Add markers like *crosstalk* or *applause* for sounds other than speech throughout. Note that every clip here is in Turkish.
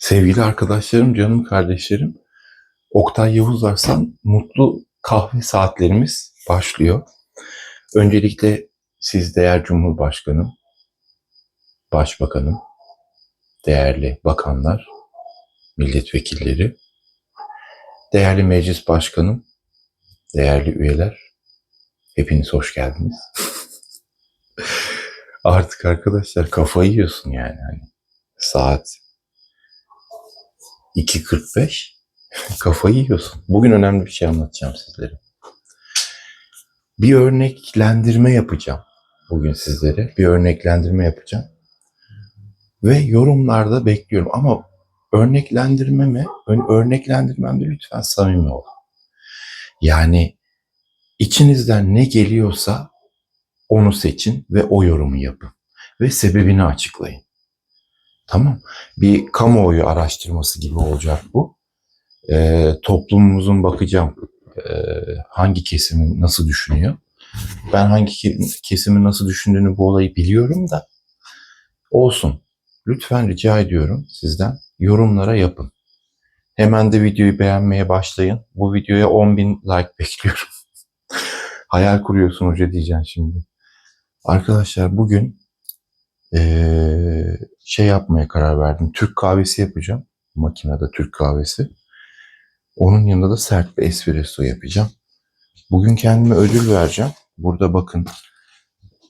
Sevgili arkadaşlarım, canım kardeşlerim, Oktay Yavuz Arslan Mutlu Kahve Saatlerimiz başlıyor. Öncelikle siz değer Cumhurbaşkanım, Başbakanım, değerli bakanlar, milletvekilleri, değerli meclis başkanım, değerli üyeler, hepiniz hoş geldiniz. *laughs* Artık arkadaşlar kafayı yiyorsun yani. Hani saat 2.45 *laughs* kafayı yiyorsun. Bugün önemli bir şey anlatacağım sizlere. Bir örneklendirme yapacağım bugün sizlere. Bir örneklendirme yapacağım. Ve yorumlarda bekliyorum ama örneklendirmeme, örneklendirmemde lütfen samimi olun. Yani içinizden ne geliyorsa onu seçin ve o yorumu yapın. Ve sebebini açıklayın. Tamam. Bir kamuoyu araştırması gibi olacak bu. Ee, toplumumuzun bakacağım ee, hangi kesimin nasıl düşünüyor. Ben hangi ke- kesimin nasıl düşündüğünü bu olayı biliyorum da olsun. Lütfen rica ediyorum sizden yorumlara yapın. Hemen de videoyu beğenmeye başlayın. Bu videoya 10.000 like *laughs* bekliyorum. Hayal kuruyorsun hoca diyeceğim şimdi. Arkadaşlar bugün eee, şey yapmaya karar verdim. Türk kahvesi yapacağım. Makinede Türk kahvesi. Onun yanında da sert bir espresso yapacağım. Bugün kendime ödül vereceğim. Burada bakın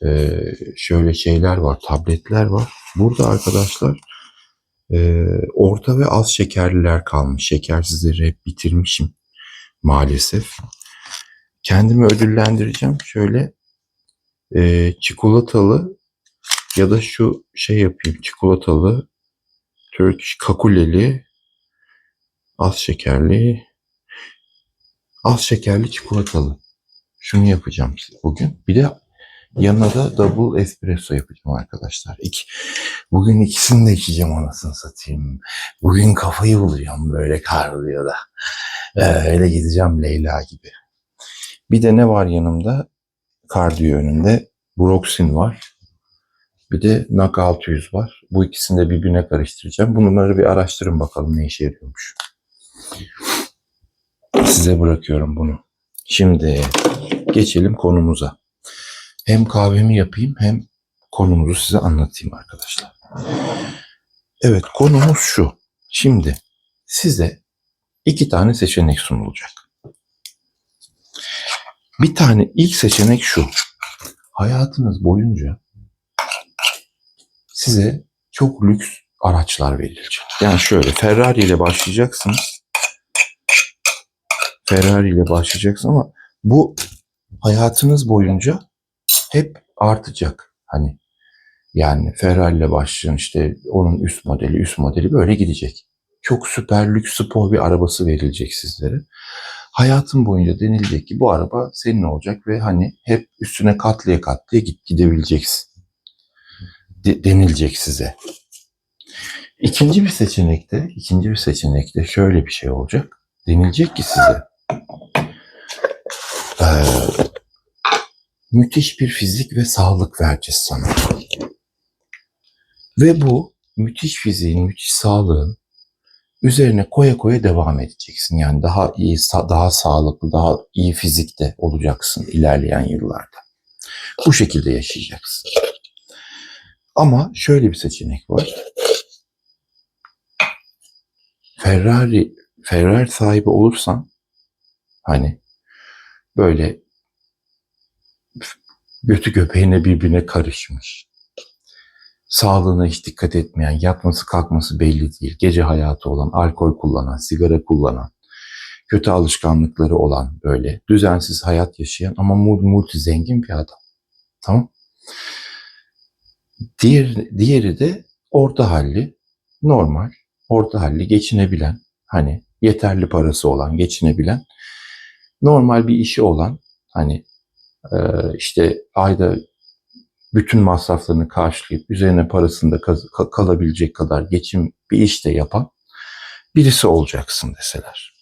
eee, şöyle şeyler var, tabletler var. Burada arkadaşlar eee, orta ve az şekerliler kalmış. Şekersizleri hep bitirmişim maalesef. Kendimi ödüllendireceğim. Şöyle eee, çikolatalı ya da şu şey yapayım. Çikolatalı, Turkish kakuleli, az şekerli, az şekerli çikolatalı. Şunu yapacağım bugün. Bir de yanına da double espresso yapacağım arkadaşlar. İki, bugün ikisini de içeceğim anasını satayım. Bugün kafayı bulacağım böyle kardiyoda. Öyle gideceğim Leyla gibi. Bir de ne var yanımda? Kardiyo önünde. Broxin var. Bir de Knockout 100 var. Bu ikisini de birbirine karıştıracağım. Bunları bir araştırın bakalım ne işe yarıyormuş. Size bırakıyorum bunu. Şimdi geçelim konumuza. Hem kahvemi yapayım hem konumuzu size anlatayım arkadaşlar. Evet konumuz şu. Şimdi size iki tane seçenek sunulacak. Bir tane ilk seçenek şu. Hayatınız boyunca size çok lüks araçlar verilecek. Yani şöyle Ferrari ile başlayacaksınız. Ferrari ile başlayacaksın ama bu hayatınız boyunca hep artacak. Hani yani Ferrari ile başlayan işte onun üst modeli, üst modeli böyle gidecek. Çok süper lüks spor bir arabası verilecek sizlere. Hayatın boyunca denilecek ki bu araba senin olacak ve hani hep üstüne katlıya katlıya git gidebileceksin. De- denilecek size. İkinci bir seçenekte, ikinci bir seçenekte şöyle bir şey olacak. Denilecek ki size. eee, müthiş bir fizik ve sağlık vereceğiz sana. Ve bu müthiş fiziğin, müthiş sağlığın üzerine koya koya devam edeceksin. Yani daha iyi, daha sağlıklı, daha iyi fizikte olacaksın ilerleyen yıllarda. Bu şekilde yaşayacaksın. Ama şöyle bir seçenek var. Ferrari Ferrari sahibi olursan hani böyle götü göbeğine birbirine karışmış. Sağlığına hiç dikkat etmeyen, yatması kalkması belli değil. Gece hayatı olan, alkol kullanan, sigara kullanan, kötü alışkanlıkları olan böyle düzensiz hayat yaşayan ama multi, zengin bir adam. Tamam? Diğer, diğeri de orta halli, normal, orta halli geçinebilen, hani yeterli parası olan, geçinebilen, normal bir işi olan, hani e, işte ayda bütün masraflarını karşılayıp üzerine parasını da kalabilecek kadar geçim bir işte yapan birisi olacaksın deseler.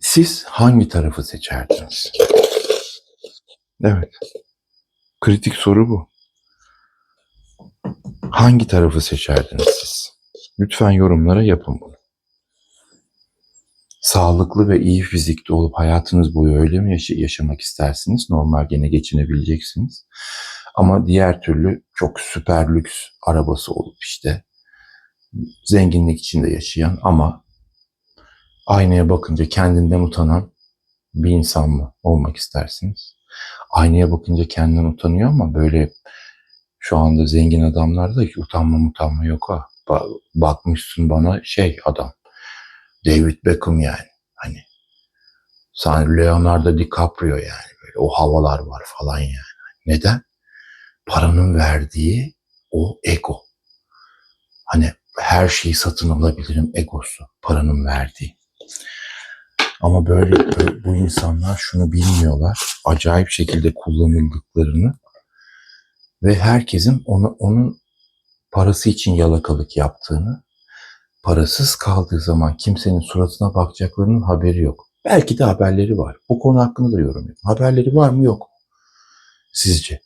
Siz hangi tarafı seçerdiniz? Evet. Kritik soru bu. Hangi tarafı seçerdiniz siz? Lütfen yorumlara yapın bunu. Sağlıklı ve iyi fizikte olup hayatınız boyu öyle mi yaşa- yaşamak istersiniz? Normal gene geçinebileceksiniz. Ama diğer türlü çok süper lüks arabası olup işte zenginlik içinde yaşayan ama aynaya bakınca kendinden utanan bir insan mı olmak istersiniz? Aynaya bakınca kendinden utanıyor ama böyle şu anda zengin adamlarda hiç utanma utanma yok ha. Ba- bakmışsın bana şey adam. David Beckham yani. Hani sen Leonardo DiCaprio yani. Böyle o havalar var falan yani. Neden? Paranın verdiği o ego. Hani her şeyi satın alabilirim egosu. Paranın verdiği. Ama böyle, bu insanlar şunu bilmiyorlar. Acayip şekilde kullanıldıklarını ve herkesin onu, onun parası için yalakalık yaptığını, parasız kaldığı zaman kimsenin suratına bakacaklarının haberi yok. Belki de haberleri var. Bu konu hakkında da yorum yapın. Haberleri var mı yok mu? Sizce?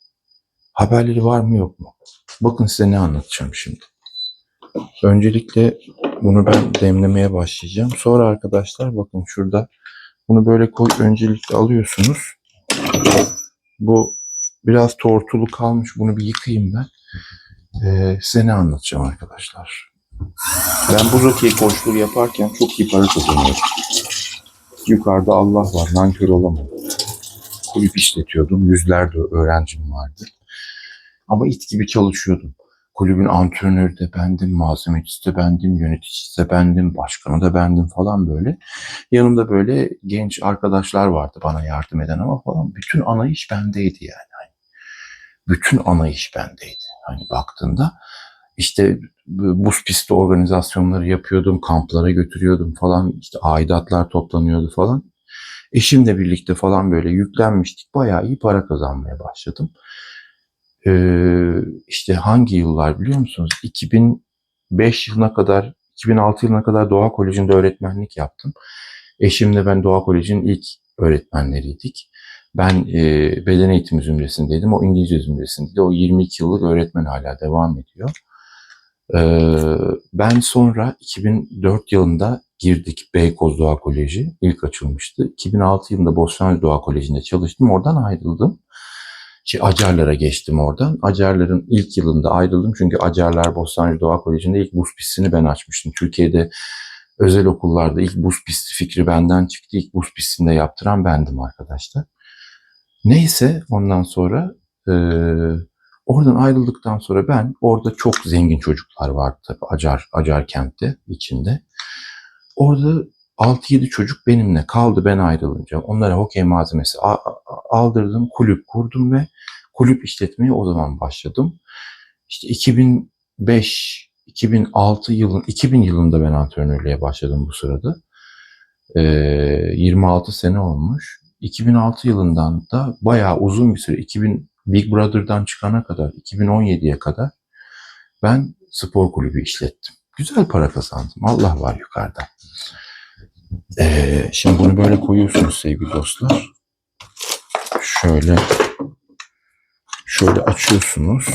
Haberleri var mı yok mu? Bakın size ne anlatacağım şimdi. Öncelikle bunu ben demlemeye başlayacağım. Sonra arkadaşlar bakın şurada bunu böyle koy öncelikle alıyorsunuz. Bu biraz tortulu kalmış. Bunu bir yıkayayım ben. Ee, size ne anlatacağım arkadaşlar? Ben bu Rocky'ye koçluğu yaparken çok iyi para kazanıyordum. Yukarıda Allah var, nankör olamam. Kulüp işletiyordum, yüzlerce öğrencim vardı. Ama it gibi çalışıyordum. Kulübün antrenörü de bendim, malzemecisi de bendim, yöneticisi de bendim, başkanı da bendim falan böyle. Yanımda böyle genç arkadaşlar vardı bana yardım eden ama falan. Bütün ana iş bendeydi yani. Hani bütün ana iş bendeydi. Hani baktığında işte buz pisti organizasyonları yapıyordum, kamplara götürüyordum falan. İşte aidatlar toplanıyordu falan. Eşimle birlikte falan böyle yüklenmiştik. Bayağı iyi para kazanmaya başladım. Ee, işte hangi yıllar biliyor musunuz? 2005 yılına kadar, 2006 yılına kadar Doğa Koleji'nde öğretmenlik yaptım. Eşimle ben Doğa Koleji'nin ilk öğretmenleriydik. Ben e, beden eğitimi zümresindeydim. O İngilizce zümresindeydi. O 22 yıllık öğretmen hala devam ediyor. Ee, ben sonra 2004 yılında girdik Beykoz Doğa Koleji. ilk açılmıştı. 2006 yılında Bostancı Doğa Koleji'nde çalıştım. Oradan ayrıldım. Acarlar'a geçtim oradan. Acarlar'ın ilk yılında ayrıldım. Çünkü Acarlar Bostancı Doğa Koleji'nde ilk buz pistini ben açmıştım. Türkiye'de özel okullarda ilk buz pisti fikri benden çıktı. İlk buz pistini de yaptıran bendim arkadaşlar. Neyse ondan sonra eee Oradan ayrıldıktan sonra ben orada çok zengin çocuklar vardı tabii Acar, Acar kentte içinde. Orada 6-7 çocuk benimle kaldı ben ayrılınca. Onlara hokey malzemesi aldırdım, kulüp kurdum ve kulüp işletmeye o zaman başladım. İşte 2005 2006 yılın 2000 yılında ben antrenörlüğe başladım bu sırada. Ee, 26 sene olmuş. 2006 yılından da bayağı uzun bir süre 2000 Big Brother'dan çıkana kadar 2017'ye kadar ben spor kulübü işlettim. Güzel para kazandım. Allah var yukarıda. Ee, şimdi bunu böyle koyuyorsunuz sevgili dostlar. Şöyle şöyle açıyorsunuz.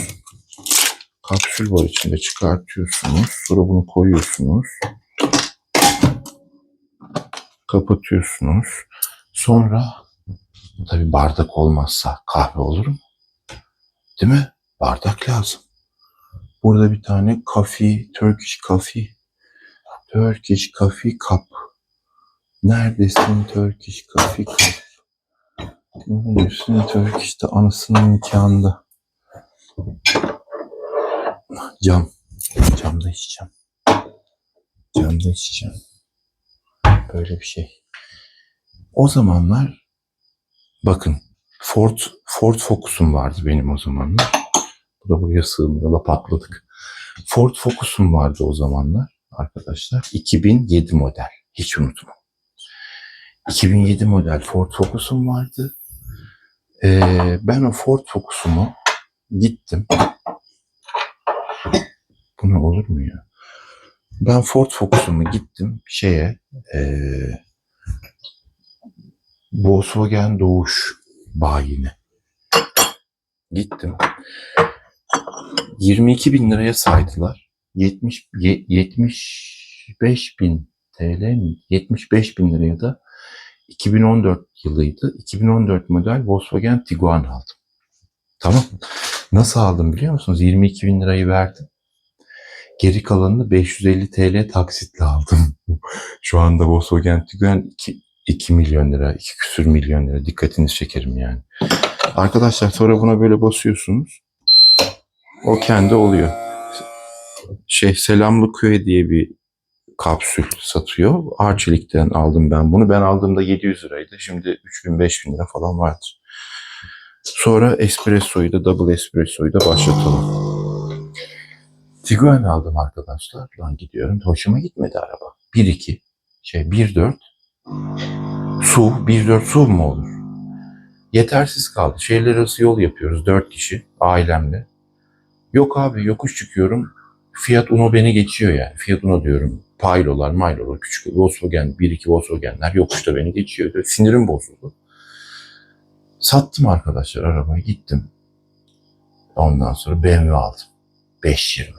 Kapsül var içinde çıkartıyorsunuz. Sonra bunu koyuyorsunuz. Kapatıyorsunuz. Sonra tabii bardak olmazsa kahve olur mu? Değil mi? Bardak lazım. Burada bir tane coffee, Turkish coffee. Turkish coffee cup. Neredesin Turkish coffee cup? Neredesin Turkish'te anasının nikahında. Cam. Camda içeceğim. Camda içeceğim. Böyle bir şey. O zamanlar bakın Ford Ford Focus'um vardı benim o zamanlar. Bu da buraya sığmıyor. La patladık. Ford Focus'um vardı o zamanlar arkadaşlar. 2007 model. Hiç unutma. 2007 model Ford Focus'um vardı. Ee, ben o Ford Focus'umu gittim. Bu ne olur mu ya? Ben Ford Focus'umu gittim şeye ee, Volkswagen Doğuş bayine. Gittim. 22 bin liraya saydılar. 70, ye- 75 bin TL mi? 75 bin liraya da 2014 yılıydı. 2014 model Volkswagen Tiguan aldım. Tamam. Nasıl aldım biliyor musunuz? 22 bin lirayı verdim. Geri kalanını 550 TL taksitle aldım. *laughs* Şu anda Volkswagen Tiguan 2, 2 milyon lira, 2 küsür milyon lira. Dikkatinizi çekerim yani. Arkadaşlar sonra buna böyle basıyorsunuz. O kendi oluyor. Şey Selamlı Köy diye bir kapsül satıyor. Arçelik'ten aldım ben bunu. Ben aldığımda 700 liraydı. Şimdi 3000 5000 lira falan vardır. Sonra espressoyu da double espressoyu da başlatalım. Tiguan aldım arkadaşlar. Lan gidiyorum. Hoşuma gitmedi araba. 1-2 şey 1-4 su 1-4 su mu olur? Yetersiz kaldı. Şehirler arası yol yapıyoruz. 4 kişi ailemle. Yok abi yokuş çıkıyorum. Fiat Uno beni geçiyor yani. Fiat Uno diyorum. Paylolar, maylolar, küçük Volkswagen, 1-2 Volkswagenler yokuşta beni geçiyor. Böyle Sinirim bozuldu. Sattım arkadaşlar arabayı gittim. Ondan sonra BMW aldım. 520.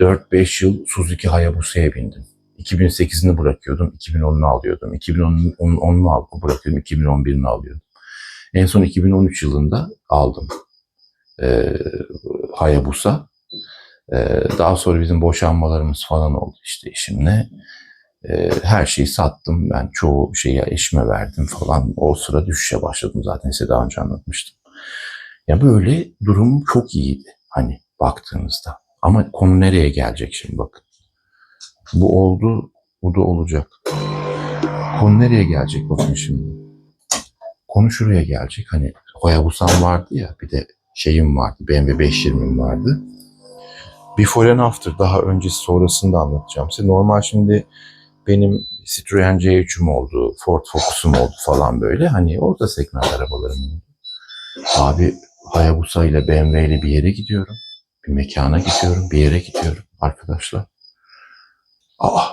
4-5 yıl Suzuki Hayabusa'ya bindim. 2008'ini bırakıyordum, 2010'unu alıyordum. 2010'unu 10'unu al- bırakıyordum, 2011'ini alıyordum. En son 2013 yılında aldım. Ee, Hayabusa. Ee, daha sonra bizim boşanmalarımız falan oldu işte eşimle. Ee, her şeyi sattım. Ben çoğu şeyi eşime verdim falan. O sıra düşüşe başladım zaten size daha önce anlatmıştım. Ya böyle durum çok iyiydi hani baktığınızda. Ama konu nereye gelecek şimdi bakın. Bu oldu, bu da olacak. Konu nereye gelecek bakın şimdi. Konu şuraya gelecek. Hani Hayabusan vardı ya bir de şeyim vardı. BMW 520'm vardı. Before and after daha öncesi sonrasını da anlatacağım size. Normal şimdi benim Citroen C3'üm oldu, Ford Focus'um oldu falan böyle. Hani orta segment arabalarım. Abi Hayabusa ile BMW ile bir yere gidiyorum. Bir mekana gidiyorum, bir yere gidiyorum arkadaşlar. Aa,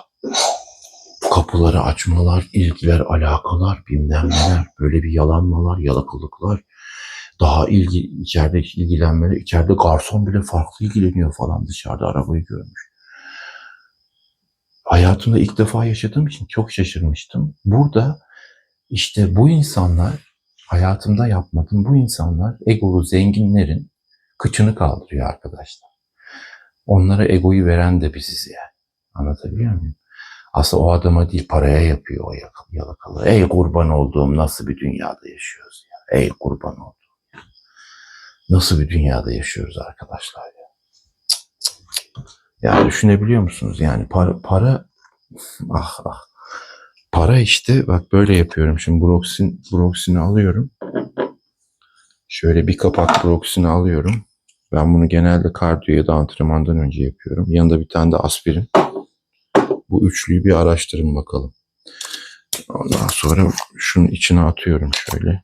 kapıları açmalar, ilgiler, alakalar, bilmem neler, böyle bir yalanmalar, yalakalıklar. Daha ilgi, içeride ilgilenmeler, içeride garson bile farklı ilgileniyor falan dışarıda arabayı görmüş. Hayatımda ilk defa yaşadığım için çok şaşırmıştım. Burada işte bu insanlar, hayatımda yapmadım bu insanlar egolu zenginlerin kıçını kaldırıyor arkadaşlar. Onlara egoyu veren de biziz yani. Anlatabiliyor muyum? Aslında o adama değil paraya yapıyor o yalakalı. Ey kurban olduğum nasıl bir dünyada yaşıyoruz ya. Ey kurban olduğum. Nasıl bir dünyada yaşıyoruz arkadaşlar ya. Cık, cık, cık. Ya düşünebiliyor musunuz? Yani para, para ah ah. Para işte bak böyle yapıyorum. Şimdi Broxin, Broxin'i alıyorum. Şöyle bir kapak Broxin'i alıyorum. Ben bunu genelde kardiyo ya da antrenmandan önce yapıyorum. Yanında bir tane de aspirin. Bu üçlüyü bir araştırın bakalım. Ondan sonra şunun içine atıyorum şöyle.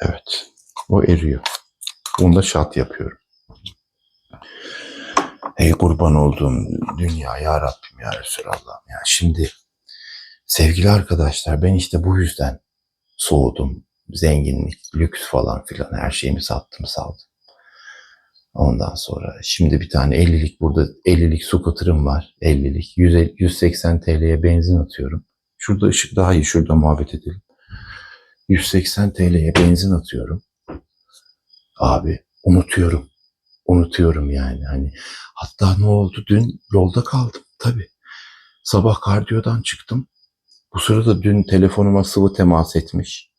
Evet. O eriyor. Bunu da şat yapıyorum. Ey kurban olduğum dünya ya Rabbim ya Resulallah'ım ya. Şimdi sevgili arkadaşlar ben işte bu yüzden soğudum. Zenginlik, lüks falan filan her şeyimi sattım saldım. Ondan sonra şimdi bir tane 50'lik burada 50'lik scooter'ım var. 50'lik 150 180 TL'ye benzin atıyorum. Şurada ışık daha iyi şurada muhabbet edelim. 180 TL'ye benzin atıyorum. Abi unutuyorum. Unutuyorum yani. Hani hatta ne oldu dün yolda kaldım tabii. Sabah kardiyodan çıktım. Bu sırada dün telefonuma sıvı temas etmiş.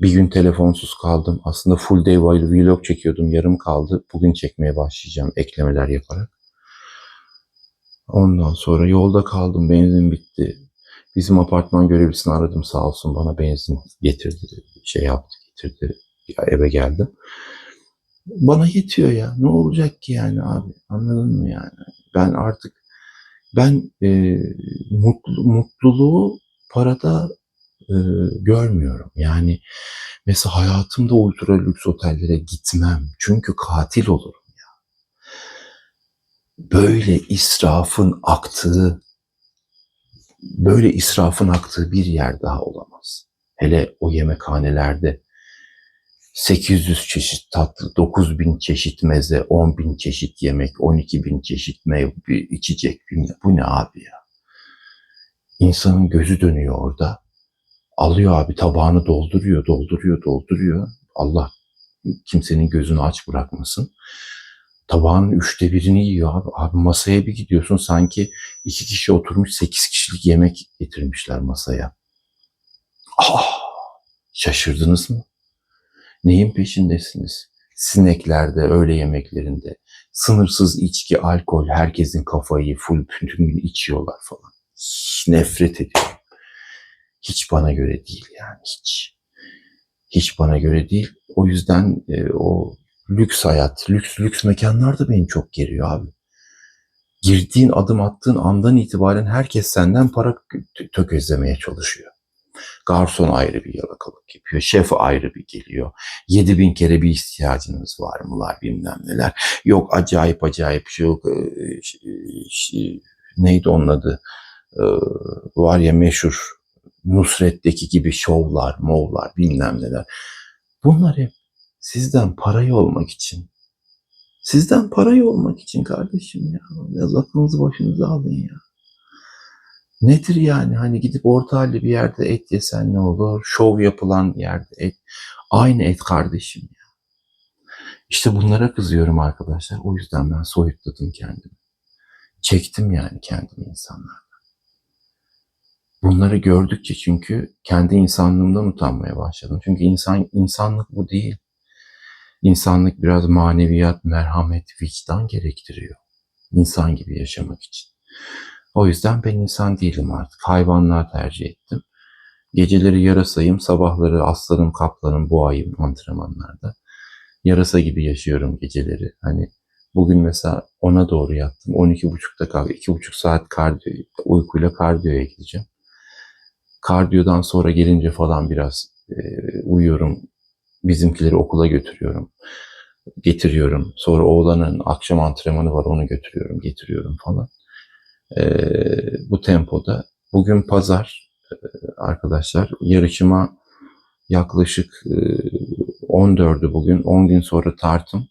Bir gün telefonsuz kaldım. Aslında full day vlog çekiyordum. Yarım kaldı. Bugün çekmeye başlayacağım eklemeler yaparak. Ondan sonra yolda kaldım. Benzin bitti. Bizim apartman görevlisini aradım sağ olsun bana benzin getirdi. Şey yaptı getirdi. Eve geldim. Bana yetiyor ya. Ne olacak ki yani abi? Anladın mı yani? Ben artık ben e, mutlu, mutluluğu parada e, görmüyorum. Yani mesela hayatımda ultra lüks otellere gitmem. Çünkü katil olurum ya. Böyle israfın aktığı böyle israfın aktığı bir yer daha olamaz. Hele o yemekhanelerde 800 çeşit tatlı, 9000 çeşit meze, 10.000 çeşit yemek, 12.000 çeşit meyve, içecek. Bu ne abi ya? İnsanın gözü dönüyor orada. Alıyor abi tabağını dolduruyor, dolduruyor, dolduruyor. Allah kimsenin gözünü aç bırakmasın. Tabağın üçte birini yiyor abi. Abi masaya bir gidiyorsun sanki iki kişi oturmuş sekiz kişilik yemek getirmişler masaya. Ah, şaşırdınız mı? Neyin peşindesiniz? Sineklerde, öğle yemeklerinde, sınırsız içki, alkol, herkesin kafayı full bütün gün içiyorlar falan. Nefret ediyorum. Hiç bana göre değil yani hiç. Hiç bana göre değil. O yüzden e, o lüks hayat, lüks lüks mekanlar da beni çok geriyor abi. Girdiğin adım attığın andan itibaren herkes senden para tö- tökezlemeye çalışıyor. Garson ayrı bir yalakalık yapıyor. Şef ayrı bir geliyor. Yedi bin kere bir ihtiyacınız var mılar bilmem neler. Yok acayip acayip şey yok. neydi onun adı? Var ya meşhur Nusret'teki gibi şovlar, movlar bilmem neler. Bunlar hep sizden parayı olmak için. Sizden parayı olmak için kardeşim ya. Biraz aklınızı başınıza alın ya. Nedir yani hani gidip orta halli bir yerde et yesen ne olur? Şov yapılan yerde et. Aynı et kardeşim ya. İşte bunlara kızıyorum arkadaşlar. O yüzden ben soyutladım kendimi. Çektim yani kendimi insanlar. Bunları gördükçe çünkü kendi insanlığımdan utanmaya başladım. Çünkü insan insanlık bu değil. İnsanlık biraz maneviyat, merhamet, vicdan gerektiriyor. İnsan gibi yaşamak için. O yüzden ben insan değilim artık. Hayvanlar tercih ettim. Geceleri yarasayım, sabahları aslanım, kaplanım, boğayım antrenmanlarda. Yarasa gibi yaşıyorum geceleri. Hani bugün mesela ona doğru yattım. 12.30'da kalk, 2.5 saat kardiyo, uykuyla kardiyoya gideceğim. Kardiyodan sonra gelince falan biraz e, uyuyorum. Bizimkileri okula götürüyorum. Getiriyorum. Sonra oğlanın akşam antrenmanı var onu götürüyorum, getiriyorum falan. E, bu tempoda. Bugün pazar e, arkadaşlar. Yarışıma yaklaşık e, 14'ü bugün. 10 gün sonra tartım.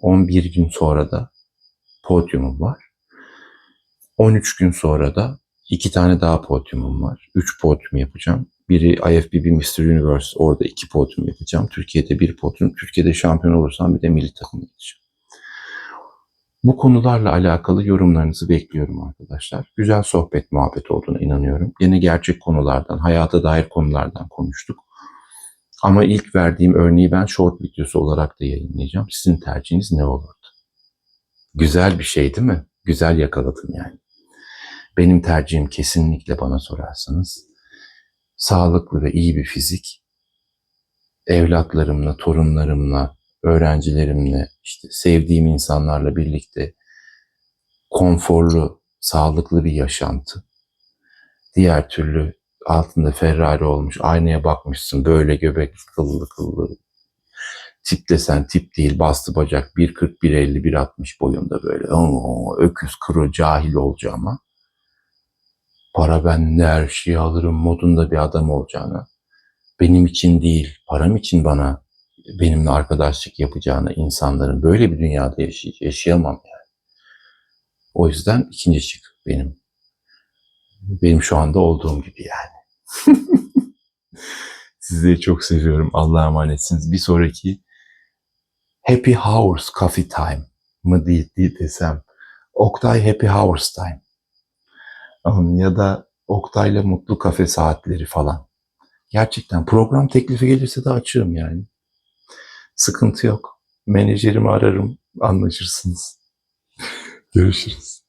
11 gün sonra da podyumum var. 13 gün sonra da iki tane daha podyumum var. 3 podyum yapacağım. Biri IFBB Mr. Universe. Orada iki podyum yapacağım. Türkiye'de bir podyum. Türkiye'de şampiyon olursam bir de milli takıma gideceğim. Bu konularla alakalı yorumlarınızı bekliyorum arkadaşlar. Güzel sohbet, muhabbet olduğuna inanıyorum. Yine gerçek konulardan, hayata dair konulardan konuştuk. Ama ilk verdiğim örneği ben short videosu olarak da yayınlayacağım. Sizin tercihiniz ne olurdu? Güzel bir şey değil mi? Güzel yakaladım yani. Benim tercihim kesinlikle bana sorarsanız sağlıklı ve iyi bir fizik, evlatlarımla, torunlarımla, öğrencilerimle, işte sevdiğim insanlarla birlikte konforlu, sağlıklı bir yaşantı. Diğer türlü altında Ferrari olmuş, aynaya bakmışsın böyle göbek kıllı kıllı. Tip desen tip değil, bastı bacak 1.40, 1.50, 1.60 boyunda böyle. Oo, öküz, kuru, cahil olacağıma. Para ben de her şeyi alırım modunda bir adam olacağına. Benim için değil, param için bana benimle arkadaşlık yapacağına insanların böyle bir dünyada yaşay yaşayamam yani. O yüzden ikinci şık benim. Benim şu anda olduğum gibi yani. *laughs* Sizleri çok seviyorum. Allah'a emanetsiniz. Bir sonraki Happy Hours Coffee Time mı diye desem. Oktay Happy Hours Time. Ya da Oktay'la Mutlu Kafe Saatleri falan. Gerçekten program teklifi gelirse de açığım yani. Sıkıntı yok. Menajerimi ararım, anlaşırsınız. *laughs* Görüşürüz.